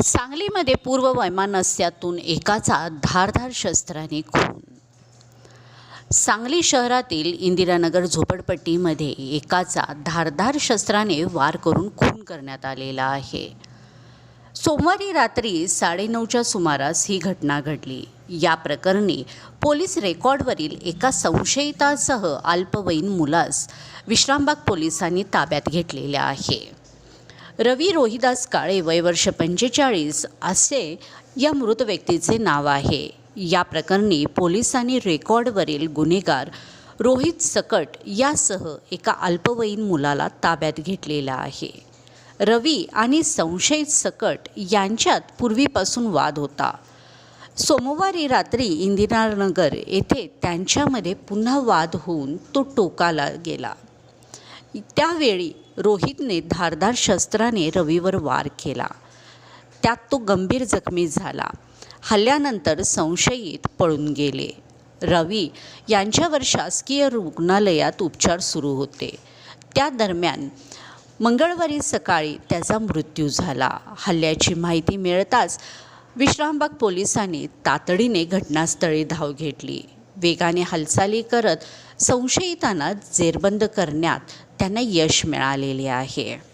सांगलीमध्ये पूर्व वैमानस्यातून एकाचा धारधार शस्त्राने खून. सांगली शहरातील इंदिरानगर झोपडपट्टीमध्ये एकाचा धारधार शस्त्राने वार करून खून करण्यात आलेला आहे. सोमवारी रात्री साडेनऊच्या सुमारास ही घटना घडली. या प्रकरणी पोलीस रेकॉर्डवरील एका संशयितासह अल्पवयीन मुलास विश्रामबाग पोलिसांनी ताब्यात घेतलेल्या आहे. रवी रोहिदास काळे वय वर्ष पंचेचाळीस असे या मृत व्यक्तीचे नाव आहे. या प्रकरणी पोलिसांनी रेकॉर्डवरील गुन्हेगार रोहित सकट यासह एका अल्पवयीन मुलाला ताब्यात घेतलेला आहे. रवी आणि संशयित सकट यांच्यात पूर्वीपासून वाद होता. सोमवारी रात्री इंदिरानगर येथे त्यांच्यामध्ये पुन्हा वाद होऊन तो टोकाला गेला. त्यावेळी रोहितने धारदार शस्त्राने रवीवर वार केला. त्यात तो गंभीर जखमी झाला. हल्ल्यानंतर संशयित पळून गेले. रवी यांच्यावर शासकीय रुग्णालयात उपचार सुरू होते. त्या दरम्यान मंगळवारी सकाळी त्याचा मृत्यू झाला. हल्ल्याची माहिती मिळताच विश्रामबाग पोलिसांनी तातडीने घटनास्थळी धाव घेतली. वेगाने हालचाली करत संशयितांना जेरबंद करण्यात त्यांना यश मिळालेले आहे.